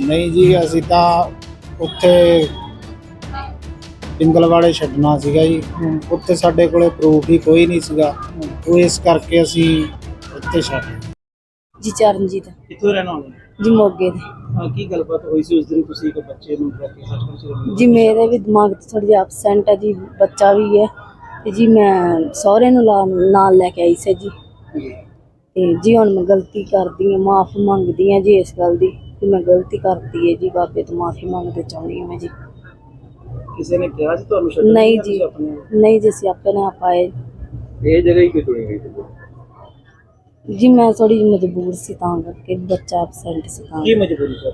ਨਹੀਂ ਜੀ ਅਸੀਂ ਤਾਂ ਉੱਥੇ ਪਿੰਗਲਵਾੜੇ ਛੱਡਣਾ ਸੀਗਾ ਜੀ। ਉੱਥੇ ਸਾਡੇ ਕੋਲੇ ਪ੍ਰੂਫ ਹੀ ਕੋਈ ਨਹੀਂ ਸੀਗਾ। ਉਹ ਇਸ ਕਰਕੇ ਅਸੀਂ ਉੱਥੇ ਛੱਡ। ਜੀ ਚਰਨਜੀਤ। ਕਿੱਥੋਂ ਰਹਿਣਾ ਹੋਣਾ ਜੀ ਮੋਗੇ ਦੇ। ਕੀ ਗੱਲਬਾਤ ਹੋਈ ਸੀ ਉਸ ਦਿਨ ਤੁਸੀਂ ਇੱਕ ਬੱਚੇ ਨੂੰ ਲੈ ਕੇ ਸੱਚਮੁੱਚ ਰਹੇ ਜੀ ਮੇਰੇ ਵੀ ਦਿਮਾਗ 'ਚ ਥੋੜੀ ਜਿਹੀ ਐਬਸੈਂਟ ਹੈ ਜੀ ਬੱਚਾ ਵੀ ਹੈ। ਤੇ ਜੀ ਮੈਂ ਸਹੁਰੇ ਨੂੰ ਲਾ- ਨਾਲ ਲੈ ਕੇ ਆਈ ਸੀ ਜੀ। ਤੇ ਜੀ ਹੁਣ ਮੈਂ ਗਲਤੀ ਕਰਦੀ ਹਾਂ ਮਾਫ ਮੰਗਦੀ ਹਾਂ ਜੀ ਇਸ ਗੱਲ ਦੀ। ਕਿ ਮੈਂ ਗਲਤੀ ਕਰਤੀ ਹੈ ਜੀ ਬਾਬੇ ਤੋਂ ਮਾਫੀ ਮੰਗਦੇ ਚਾਹੁੰਦੀ ਹਾਂ ਮੈਂ ਜੀ। ਕਿਸੇ ਨੇ ਕਿਹਾ ਸੀ ਤੁਹਾਨੂੰ ਛੱਡਣ ਨਹੀਂ ਜਾਂ ਤੁਸੀਂ? ਨਹੀਂ ਜੀ ਅਸੀਂ ਆਪਣੇ ਆਪ ਆਏ। ਇਹ ਜਗ੍ਹਾ ਹੀ ਕਿਉਂ ਚੁਣੀ ਗਈ ਸੀ? ਜੀ ਮੈਂ ਥੋੜੀ ਜਿਹੀ ਮਜਬੂਰ ਸੀ ਤਾਂ ਕਰਕੇ ਬੱਚਾ ਐਬਸੈਂਟ ਸੀ ਤਾਂ ਕੀ ਮਜਬੂਰੀ ਸੀ?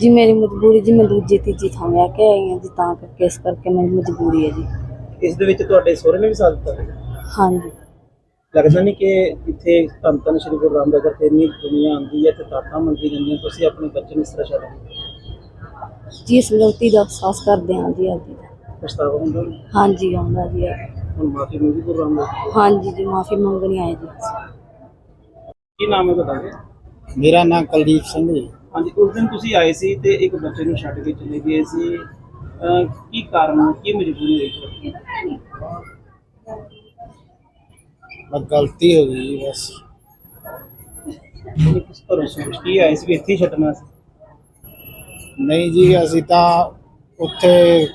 ਜੀ ਮੇਰੀ ਮਜਬੂਰੀ ਜੀ ਮੈਂ ਦੂਜੀ ਤੀਜੀ ਥਾਂ ਵਿਆਹ ਕੇ ਆਈ ਹਾਂ ਜੀ ਤਾਂ ਕਰਕੇ ਇਸ ਕਰਕੇ ਮੇਰੀ ਮਜਬੂਰੀ ਹੈ ਜੀ। ਇਸ ਦੇ ਵਿੱਚ ਤੁਹਾਡੇ ਸਹੁਰੇ ਨੇ ਵੀ ਸਾਥ ਦਿੱਤਾ ਹਾਂਜੀ। ਲੱਗਦਾ ਨਹੀਂ ਕਿ ਇੱਥੇ ਧੰਨ ਧੰਨ ਸ਼੍ਰੀ ਗੁਰੂ ਰਾਮਦਾਸ ਜੀ ਤੇ ਇੰਨੀ ਦੁਨੀਆ ਆਉਂਦੀ ਹੈ ਤੇ ਤਾਤਾਂ ਮੰਗੀ ਜਾਂਦੀਆਂ ਤੁਸੀਂ ਆਪਣੇ ਬੱਚੇ ਨੂੰ ਇਸ ਤਰ੍ਹਾਂ ਛੱਡ। ਜੀ ਇਸ ਗਲਤੀ ਦਾ ਅਹਿਸਾਸ ਕਰਦੇ ਹਾਂ ਜੀ ਅੱਜ। ਦਾ ਪਛਤਾਵਾ ਹੁੰਦਾ? ਹਾਂਜੀ ਆਉਂਦਾ ਜੀ। ਹੁਣ ਮਾਫੀ ਮੰਗੀ ਗੁਰੂ ਰਾਮਦਾਸ ਜੀ। ਹਾਂਜੀ ਜੀ ਮਾਫੀ ਮੰਗਣੀ ਆਏ ਜੀ ਕੀ ਨਾਮ ਹੈ ਤੁਹਾਡਾ ਮੇਰਾ ਨਾਮ ਕੁਲਦੀਪ ਸਿੰਘ ਜੀ। ਹਾਂਜੀ ਉਸ ਦਿਨ ਤੁਸੀਂ ਆਏ ਸੀ ਤੇ ਇੱਕ ਬੱਚੇ ਨੂੰ ਛੱਡ ਕੇ ਚਲੇ ਗਏ ਸੀ। ਕੀ ਕਾਰਨ ਕੀ ਮਜਬੂਰੀ ਹੋਈ ਤੁਹਾਡੀ? ਬਸ ਗਲਤੀ ਹੋ ਗਈ ਜੀ ਬਸ। ਤੁਸੀਂ ਕਿਸ ਤਰ੍ਹਾਂ ਸੋਚ ਕੀ ਆਏ ਸੀ? ਵੀ ਇੱਥੇ ਹੀ ਛੱਡਣਾ ਸੀ? ਨਹੀਂ ਜੀ ਅਸੀਂ ਤਾਂ ਉੱਥੇ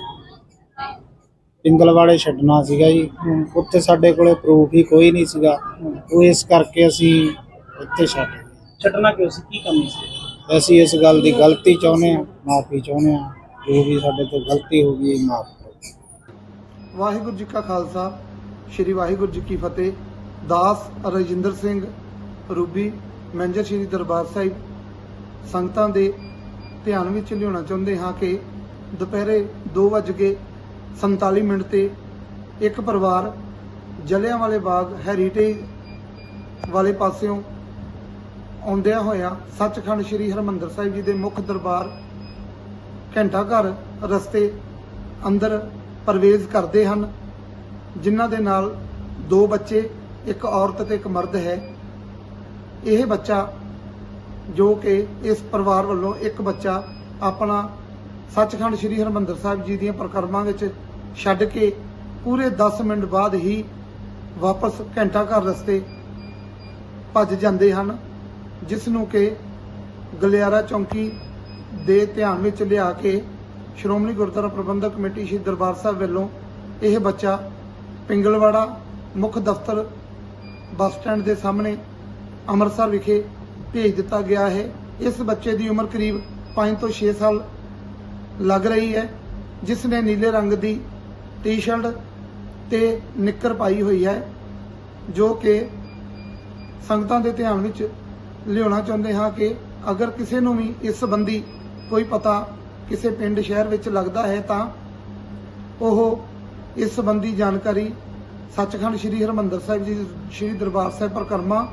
ਪਿੰਗਲਵਾੜੇ ਛੱਡਣਾ ਸੀਗਾ ਜੀ। ਉੱਥੇ ਸਾਡੇ ਕੋਲੇ ਪ੍ਰੂਫ ਹੀ ਕੋਈ ਨਹੀਂ ਸੀਗਾ। ਉਹ ਇਸ ਕਰਕੇ ਅਸੀਂ ਉੱਥੇ ਛੱਡ ਗਏ। ਛੱਡਣਾ ਕਿਉਂ ਸੀ? ਕੀ ਕਮੀ ਸੀ? ਅਸੀਂ ਇਸ ਗੱਲ ਦੀ ਗਲਤੀ ਚਾਹੁੰਦੇ ਹਾਂ ਮਾਫੀ ਚਾਹੁੰਦੇ ਹਾਂ। ਜੋ ਵੀ ਸਾਡੇ ਤੋਂ ਗਲਤੀ ਹੋ ਗਈ ਮਾਫ ਕਰੋ। ਵਾਹਿਗੁਰੂ ਜੀ ਕਾ ਖਾਲਸਾ ਸ੍ਰੀ ਵਾਹਿਗੁਰੂ ਜੀ ਕੀ ਫਤਿਹ। ਦਾਸ ਰਜਿੰਦਰ ਸਿੰਘ ਰੂਬੀ, ਮੈਨੇਜਰ ਸ੍ਰੀ ਦਰਬਾਰ ਸਾਹਿਬ। ਸੰਗਤਾਂ ਦੇ ਧਿਆਨ ਵਿੱਚ ਲਿਆਉਣਾ ਚਾਹੁੰਦੇ ਹਾਂ ਕਿ ਦੁਪਹਿਰੇ 2:47 ਮਿੰਟ ਤੇ ਇੱਕ ਪਰਿਵਾਰ ਜਲਿਆਂਵਾਲੇ ਬਾਗ ਹੈਰੀਟੇਜ ਵਾਲੇ ਪਾਸਿਓਂ ਆਉਂਦਿਆਂ ਹੋਇਆ ਸੱਚਖੰਡ ਸ੍ਰੀ ਹਰਮੰਦਰ ਸਾਹਿਬ ਜੀ ਦੇ ਮੁੱਖ ਦਰਬਾਰ ਘੰਟਾ ਘਰ ਰਸਤੇ ਅੰਦਰ ਪ੍ਰਵੇਸ਼ ਕਰਦੇ ਹਨ, ਜਿਨ੍ਹਾਂ ਦੇ ਨਾਲ ਦੋ ਬੱਚੇ ਇੱਕ ਔਰਤ ਤੇ ਇੱਕ ਮਰਦ ਹੈ। ਇਹ ਬੱਚਾ ਜੋ ਕਿ ਇਸ ਪਰਿਵਾਰ ਵੱਲੋਂ ਇੱਕ ਬੱਚਾ ਆਪਣਾ ਸੱਚਖੰਡ ਸ੍ਰੀ ਹਰਮੰਦਰ ਸਾਹਿਬ ਜੀ ਦੀਆਂ ਪ੍ਰਕਰਮਾਂ ਵਿੱਚ ਛੱਡ ਕੇ ਪੂਰੇ 10 ਮਿੰਟ ਬਾਅਦ ਹੀ ਵਾਪਸ ਘੰਟਾ ਘਰ ਰਸਤੇ ਭੱਜ ਜਾਂਦੇ ਹਨ, ਜਿਸ ਨੂੰ ਕਿ ਗਲਿਆਰਾ ਚੌਂਕੀ ਦੇ ਧਿਆਨ ਵਿੱਚ ਲਿਆ ਕੇ ਸ਼੍ਰੋਮਣੀ ਗੁਰਦੁਆਰਾ ਪ੍ਰਬੰਧਕ ਕਮੇਟੀ ਸ਼੍ਰੀ ਦਰਬਾਰ ਸਾਹਿਬ ਵੱਲੋਂ ਇਹ ਬੱਚਾ ਪਿੰਗਲਵਾੜਾ ਮੁੱਖ ਦਫ਼ਤਰ ਬੱਸ ਸਟੈਂਡ ਦੇ ਸਾਹਮਣੇ ਅੰਮ੍ਰਿਤਸਰ ਵਿਖੇ ਭੇਜ ਦਿੱਤਾ ਗਿਆ ਹੈ। ਇਸ ਬੱਚੇ ਦੀ ਉਮਰ ਕਰੀਬ 5 ਤੋਂ 6 ਸਾਲ ਲੱਗ ਰਹੀ ਹੈ, ਜਿਸ ਨੇ ਨੀਲੇ ਰੰਗ ਦੀ ਟੀ-ਸ਼ਰਟ ਤੇ ਨਿੱਕਰ ਪਾਈ ਹੋਈ ਹੈ, ਜੋ ਕਿ ਸੰਗਤਾਂ ਦੇ ਧਿਆਨ ਵਿੱਚ ਲਿਆਉਣਾ ਚਾਹੁੰਦੇ ਹਾਂ ਕਿ ਅਗਰ ਕਿਸੇ ਨੂੰ ਵੀ ਇਸ ਸੰਬੰਧੀ ਕੋਈ ਪਤਾ ਕਿਸੇ ਪਿੰਡ, ਸ਼ਹਿਰ ਵਿੱਚ ਲੱਗਦਾ ਹੈ ਤਾਂ ਉਹ ਇਸ ਸੰਬੰਧੀ ਜਾਣਕਾਰੀ ਸੱਚਖੰਡ ਸ੍ਰੀ ਹਰਮੰਦਰ ਸਾਹਿਬ ਜੀ, ਸ੍ਰੀ ਦਰਬਾਰ ਸਾਹਿਬ ਪਰਿਕਰਮਾ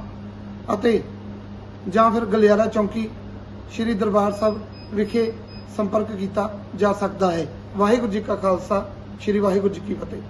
ਅਤੇ ਜਾਂ ਫਿਰ ਗਲਿਆਰਾ ਚੌਂਕੀ ਸ੍ਰੀ ਦਰਬਾਰ ਸਾਹਿਬ ਵਿਖੇ ਸੰਪਰਕ ਕੀਤਾ ਜਾ ਸਕਦਾ ਹੈ। ਵਾਹਿਗੁਰੂ ਜੀ ਕਾ ਖਾਲਸਾ, ਸ੍ਰੀ ਵਾਹਿਗੁਰੂ ਜੀ ਕੀ ਫਤਿਹ।